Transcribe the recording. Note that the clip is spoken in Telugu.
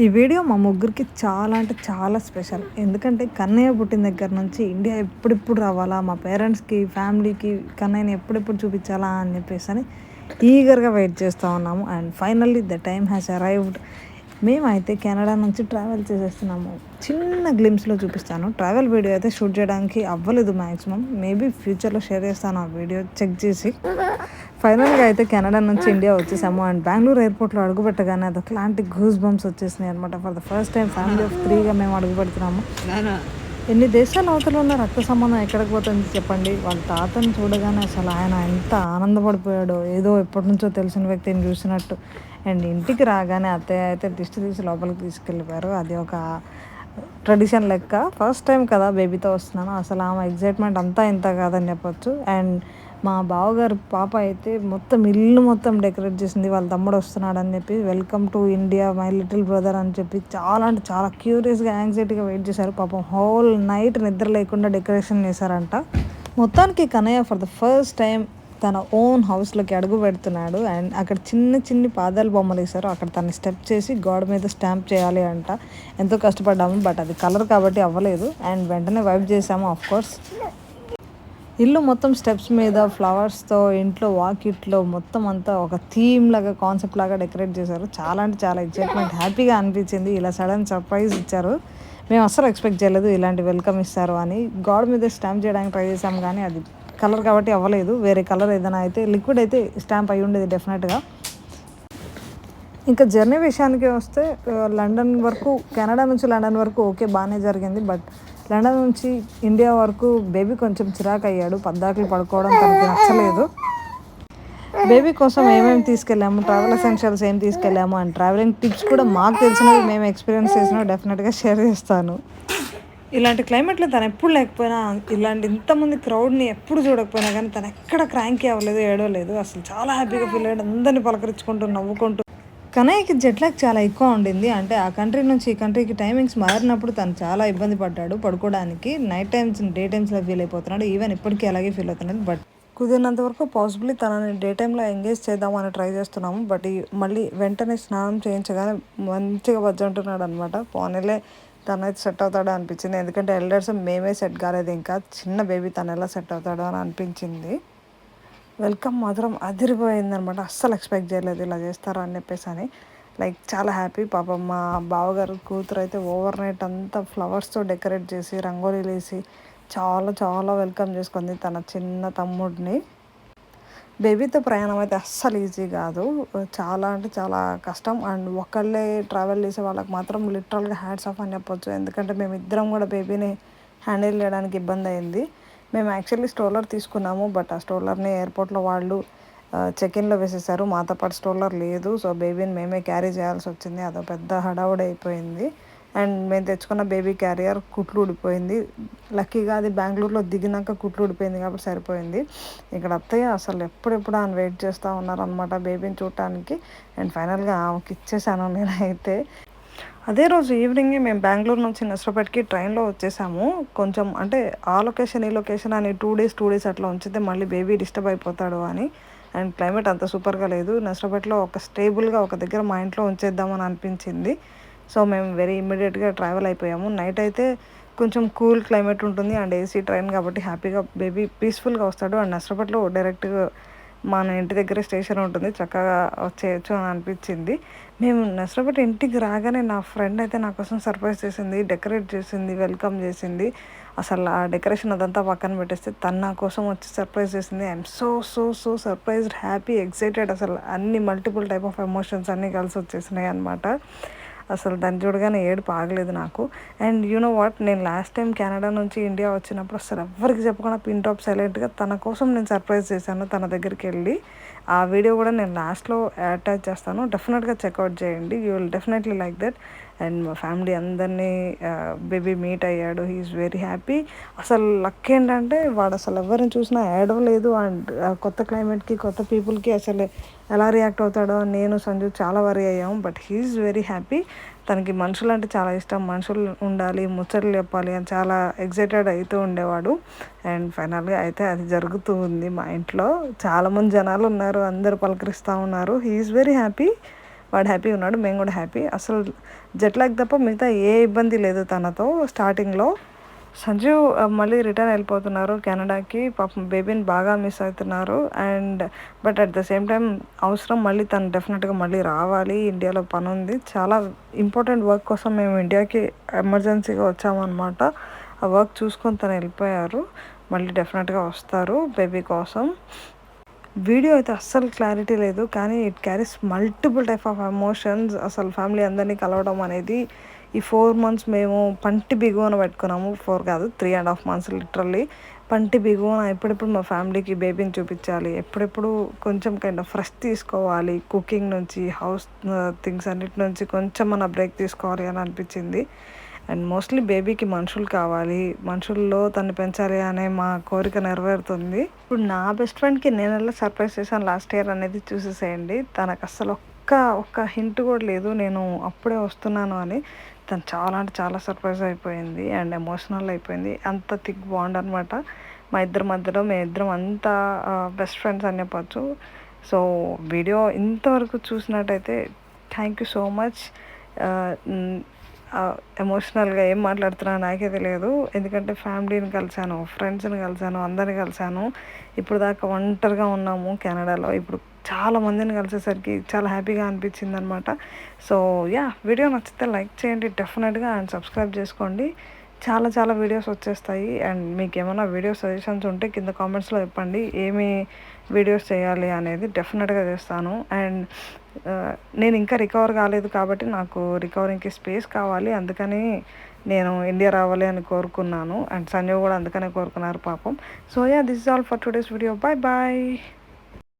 ఈ వీడియో మా ముగ్గురికి చాలా అంటే చాలా స్పెషల్. ఎందుకంటే కన్నయ్య పుట్టిన దగ్గర నుంచి ఇండియా ఎప్పుడెప్పుడు రావాలా మా పేరెంట్స్కి ఫ్యామిలీకి కన్నయ్యని ఎప్పుడెప్పుడు చూపించాలా అని చెప్పేసి అని ఈగర్గా వెయిట్ చేస్తూ ఉన్నాము. And finally the time has arrived. మేమైతే కెనడా నుంచి ట్రావెల్ చేసేస్తున్నాము. చిన్న గ్లిమ్స్లో చూపిస్తాను. ట్రావెల్ వీడియో అయితే షూట్ చేయడానికి అవ్వలేదు మ్యాక్సిమం మేబీ ఫ్యూచర్లో షేర్ చేస్తాను ఆ వీడియో. చెక్ చేసి. ఫైనల్గా అయితే కెనడా నుంచి ఇండియా వచ్చేసాము. అండ్ బెంగళూరు ఎయిర్పోర్ట్లో అడుగుపెట్టగానే అది ఒకలాంటి గూస్ బంప్స్ వచ్చేసినాయి అనమాట for the first time family of త్రీగా మేము అడుగు పెడుతున్నాము ఎన్ని దేశాల అవతల ఉన్న రక్త సంబంధం ఎక్కడికి పోతుంది చెప్పండి. వాళ్ళ తాతను చూడగానే అసలు ఆయన ఎంత ఆనందపడిపోయాడో ఏదో ఎప్పటి నుంచో తెలిసిన వ్యక్తిని చూసినట్టు. అండ్ ఇంటికి రాగానే అత్తయ్య అయితే దిష్టి తీసి లోపలికి తీసుకెళ్ళిపోయారు. అది ఒక ట్రెడిషన్ లెక్క. ఫస్ట్ టైం కదా బేబీతో వస్తున్నాను. అసలు ఆమె ఎగ్జైట్మెంట్ అంతా ఇంత కాదని చెప్పొచ్చు. అండ్ మా బావగారు పాప అయితే మొత్తం ఇల్లు మొత్తం డెకరేట్ చేసింది. వాళ్ళ తమ్ముడు వస్తున్నాడు అని చెప్పి welcome to India my little brother అని చెప్పి చాలా అంటే చాలా క్యూరియస్గా యాంగ్జైటీగా వెయిట్ చేశారు. పాపం హోల్ నైట్ నిద్ర లేకుండా డెకరేషన్ చేశారంట. మొత్తానికి Kanayya for the first time తన ఓన్ హౌస్లోకి అడుగు పెడుతున్నాడు. అండ్ అక్కడ చిన్న చిన్ని పాదాలు బొమ్మలు వేశారు. అక్కడ తను స్టెప్ చేసి గోడ మీద స్టాంప్ చేయాలి అంట. ఎంతో కష్టపడ్డాము బట్ అది కలర్ కాబట్టి అవ్వలేదు. అండ్ వెంటనే వైప్ చేసాము ఆఫ్ కోర్స్. ఇల్లు మొత్తం స్టెప్స్ మీద ఫ్లవర్స్తో ఇంట్లో వాకిట్లో మొత్తం అంతా ఒక థీమ్ లాగా కాన్సెప్ట్ లాగా డెకరేట్ చేశారు. చాలా అంటే చాలా ఎక్సైట్మెంట్ హ్యాపీగా అనిపించింది. ఇలా సడన్ సర్ప్రైజ్ ఇచ్చారు. మేము అస్సలు ఎక్స్పెక్ట్ చేయలేదు ఇలాంటి వెల్కమ్ ఇస్తారు అని. గోడ మీద స్టాంప్ చేయడానికి ట్రై చేసాం కానీ అది కలర్ కాబట్టి అవ్వలేదు. వేరే కలర్ ఏదైనా అయితే లిక్విడ్ అయితే స్టాంప్ అయి ఉండేది డెఫినెట్గా ఇంకా జర్నీ విషయానికి వస్తే uh, లండన్ వరకు కెనడా నుంచి లండన్ వరకు ఓకే బాగానే జరిగింది. బట్ లండన్ నుంచి ఇండియా వరకు బేబీ కొంచెం చిరాకు అయ్యాడు పద్దాకులు పడుకోవడం తనకి నచ్చలేదు. బేబీ కోసం ఏమేమి తీసుకెళ్ళాము? ట్రావెల్ ఎసెన్షియల్స్ ఏం తీసుకెళ్ళాము? అండ్ ట్రావెలింగ్ టిప్స్ కూడా మాకు తెలిసినవి మేము ఎక్స్పీరియన్స్ చేసినవి డెఫినెట్గా షేర్ చేస్తాను. ఇలాంటి క్లైమేట్లో తను ఎప్పుడు లేకపోయినా ఇలాంటి ఇంతమంది క్రౌడ్ని ఎప్పుడు చూడకపోయినా కానీ తను ఎక్కడ క్రాంకీ అవ్వలేదు ఏడవలేదు అసలు చాలా హ్యాపీగా ఫీల్ అయ్యాడు. అందరిని పలకరించుకుంటూ నవ్వుకుంటూ కనయ్యకి జెట్ లాగ్ చాలా ఎక్కువ ఉండింది. అంటే ఆ కంట్రీ నుంచి ఈ కంట్రీకి టైమింగ్స్ మారినప్పుడు తను చాలా ఇబ్బంది పడ్డాడు పడుకోవడానికి. నైట్ టైమ్స్ డే టైమ్స్లో ఫీల్ అయిపోతున్నాడు. ఈవెన్ ఇప్పటికీ అలాగే ఫీల్ అవుతున్నాడు. బట్ కుదిరినంత వరకు పాసిబుల్లీ తనని డే టైంలో ఎంగేజ్ చేద్దామని ట్రై చేస్తున్నాము. బట్ మళ్ళీ వెంటనే స్నానం చేయించగానే మంచిగా బజ్జంటున్నాడు అనమాట పోనీలే తనైతే సెట్ అవుతాడో అనిపించింది. ఎందుకంటే ఎల్డర్స్ మేమే సెట్ కాలేదు ఇంకా. చిన్న బేబీ తను ఎలా సెట్ అవుతాడో అని అనిపించింది. వెల్కమ్ మాత్రం అదిరిపోయింది అనమాట అస్సలు ఎక్స్పెక్ట్ చేయలేదు ఇలా చేస్తారా అని చెప్పేసి అని. లైక్ చాలా హ్యాపీ పాపం మా బావగారు కూతురు అయితే ఓవర్ నైట్ అంతా ఫ్లవర్స్తో డెకరేట్ చేసి రంగోలీలు వేసి చాలా చాలా వెల్కమ్ చేసుకుంది తన చిన్న తమ్ముడిని. బేబీతో ప్రయాణం అయితే అస్సలు ఈజీ కాదు. చాలా అంటే చాలా కష్టం. అండ్ ఒకళ్ళే ట్రావెల్ చేసే వాళ్ళకి మాత్రం లిటరల్గా హ్యాడ్స్ ఆఫ్ అని చెప్పొచ్చు. ఎందుకంటే మేము ఇద్దరం కూడా బేబీని హ్యాండిల్ చేయడానికి ఇబ్బంది అయింది. మేము యాక్చువల్లీ స్ట్రోలర్ తీసుకున్నాము బట్ ఆ స్ట్రోలర్ని ఎయిర్పోర్ట్లో వాళ్ళు చెక్ ఇన్లో వేసేసారు. మాతో పాటు స్ట్రోలర్ లేదు సో బేబీని మేమే క్యారీ చేయాల్సి వచ్చింది. అదో పెద్ద హడావుడి అయిపోయింది. అండ్ మేము తెచ్చుకున్న బేబీ క్యారియర్ కుట్లు ఊడిపోయింది. లక్కీగా అది బెంగళూరులో దిగినాక కుట్లు ఊడిపోయింది కాబట్టి సరిపోయింది. ఇక్కడ అత్తయ్య అసలు ఎప్పుడెప్పుడు ఆయన వెయిట్ చేస్తూ ఉన్నారనమాట బేబీని చూడటానికి. అండ్ ఫైనల్గా ఆమెకి ఇచ్చేసాను నేనైతే. అదే రోజు ఈవినింగే మేము బెంగళూరు నుంచి నష్టపేటకి ట్రైన్లో వచ్చేసాము. కొంచెం అంటే ఆ లొకేషన్ ఈ లొకేషన్ అని టూ డేస్ టూ డేస్ అట్లా ఉంచితే మళ్ళీ బేబీ డిస్టర్బ్ అయిపోతాడు అని. అండ్ క్లైమేట్ అంత సూపర్గా లేదు. నష్టపేటలో ఒక స్టేబుల్గా ఒక దగ్గర మా ఇంట్లో ఉంచేద్దామని అనిపించింది. సో మేము వెరీ ఇమ్మీడియట్గా ట్రావెల్ అయిపోయాము. నైట్ అయితే కొంచెం కూల్ క్లైమేట్ ఉంటుంది. అండ్ ఏసీ ట్రైన్ కాబట్టి హ్యాపీగా బేబీ పీస్ఫుల్గా వస్తాడు. అండ్ నష్టపట్లో డైరెక్ట్గా మన ఇంటి దగ్గర స్టేషన్ ఉంటుంది చక్కగా వచ్చేయచ్చు అని అనిపించింది. మేము నష్టపట్టి ఇంటికి రాగానే నా ఫ్రెండ్ అయితే నా కోసం సర్ప్రైజ్ చేసింది డెకరేట్ చేసింది వెల్కమ్ చేసింది. అసలు ఆ డెకరేషన్ అదంతా పక్కన పెట్టేస్తే తను నా కోసం వచ్చి సర్ప్రైజ్ చేసింది. I'm so so so surprised happy excited అసలు అన్ని మల్టిపుల్ టైప్ ఆఫ్ ఎమోషన్స్ అన్నీ కలిసి వచ్చేసినాయి అనమాట అసలు దాన్ని చూడగానే ఏడుపు ఆగలేదు నాకు. అండ్ యూనో వాట్ నేను లాస్ట్ టైం కెనడా నుంచి ఇండియా వచ్చినప్పుడు అసలు ఎవరికి చెప్పకుండా పిన్ టాప్ సైలెంట్గా తన కోసం నేను సర్ప్రైజ్ చేశాను తన దగ్గరికి వెళ్ళి. ఆ వీడియో కూడా నేను లాస్ట్లో అటాచ్ చేస్తాను. డెఫినెట్గా చెక్అవుట్ చేయండి. You will definitely like that and మా ఫ్యామిలీ అందరినీ బేబీ మీట్ అయ్యాడు. He's very happy. అసలు లక్ ఏంటంటే వాడు అసలు ఎవరిని చూసినా ఏడవలేదు అండ్ కొత్త క్లైమేట్కి కొత్త పీపుల్కి అసలు ఎలా రియాక్ట్ అవుతాడో నేను సంజు చాలా వరీ అయ్యాము బట్ హీఈస్ వెరీ హ్యాపీ. తనకి మనుషులు అంటే చాలా ఇష్టం. మనుషులు ఉండాలి ముచ్చట్లు చెప్పాలి అని చాలా ఎగ్జైటెడ్ అవుతూ ఉండేవాడు. అండ్ ఫైనల్గా అయితే అది జరుగుతూ ఉంది మా ఇంట్లో. చాలామంది జనాలు ఉన్నారు. అందరు పలకరిస్తూ ఉన్నారు. He's very happy. వాడు హ్యాపీ ఉన్నాడు మేము కూడా హ్యాపీ. అసలు జెట్లాగ్ తప్ప మిగతా ఏ ఇబ్బంది లేదు తనతో. స్టార్టింగ్లో సంజీవ్ మళ్ళీ రిటర్న్ వెళ్ళిపోతున్నారు కెనడాకి పాపం బేబీని బాగా మిస్ అవుతున్నారు. And but at the same time అవసరం మళ్ళీ తను డెఫినెట్గా మళ్ళీ రావాలి. ఇండియాలో పని ఉంది. చాలా ఇంపార్టెంట్ వర్క్ కోసం మేము ఇండియాకి ఎమర్జెన్సీగా వచ్చామన్నమాట. ఆ వర్క్ చూసుకొని తను వెళ్ళిపోయారు. మళ్ళీ డెఫినెట్గా వస్తారు బేబీ కోసం. వీడియో అయితే అస్సలు క్లారిటీ లేదు కానీ it carries multiple type of emotions అసలు ఫ్యామిలీ అందరినీ కలవడం అనేది ఈ ఫోర్ మంత్స్ మేము పంటి బిగువన పెట్టుకున్నాము. ఫోర్ కాదు three and half months literally పంటి బిగువన ఎప్పుడెప్పుడు మా ఫ్యామిలీకి బేబీని చూపించాలి ఎప్పుడెప్పుడు కొంచెం కైండ్ ఆఫ్ ఫ్రెష్ తీసుకోవాలి కుకింగ్ నుంచి హౌస్ థింగ్స్ uh, అన్నిటి నుంచి కొంచెం మన బ్రేక్ తీసుకోవాలి అని అనిపించింది. అండ్ మోస్ట్లీ బేబీకి మనుషులు కావాలి. మనుషుల్లో తను పెంచాలి అనే మా కోరిక నెరవేరుతుంది. ఇప్పుడు నా బెస్ట్ ఫ్రెండ్కి నేను ఎలా సర్ప్రైజ్ చేశాను లాస్ట్ ఇయర్ అనేది చూసేసేయండి. తనకు అస్సలు ఒక్క ఒక్క హింట్ కూడా లేదు. నేను అప్పుడే వస్తున్నాను అని. తను చాలా అంటే చాలా సర్ప్రైజ్ అయిపోయింది అండ్ ఎమోషనల్ అయిపోయింది. అంత థిక్ బాండ్ అనమాట మా ఇద్దరి మధ్యలో మేము ఇద్దరం అంతా బెస్ట్ ఫ్రెండ్స్ అని చెప్పచ్చు. సో వీడియో ఇంతవరకు చూసినట్టయితే థ్యాంక్ యూ సో మచ్. ఎమోషనల్గా ఏం మాట్లాడుతున్నా నాకే తెలియదు. ఎందుకంటే ఫ్యామిలీని కలిశాను ఫ్రెండ్స్ని కలిశాను అందరిని కలిశాను. ఇప్పుడు దాకా ఒంటరిగా ఉన్నాము కెనడాలో. ఇప్పుడు చాలా మందిని కలిసేసరికి చాలా హ్యాపీగా అనిపించింది అనమాట సో యా వీడియో నచ్చితే లైక్ చేయండి డెఫినెట్గా అండ్ సబ్స్క్రైబ్ చేసుకోండి. చాలా చాలా వీడియోస్ వచ్చేస్తాయి. అండ్ మీకు ఏమైనా వీడియో సజెషన్స్ ఉంటే కింద కామెంట్స్లో చెప్పండి ఏమి వీడియోస్ చేయాలి అనేది డెఫినెట్గా చేస్తాను. అండ్ నేను ఇంకా రికవర్ కాలేదు కాబట్టి నాకు రికవరింగ్కి స్పేస్ కావాలి. అందుకని నేను ఇండియా రావాలి అని కోరుకున్నాను. అండ్ సంజయ్ కూడా అందుకనే కోరుకున్నారు పాపం. So yeah this is all for today's video bye bye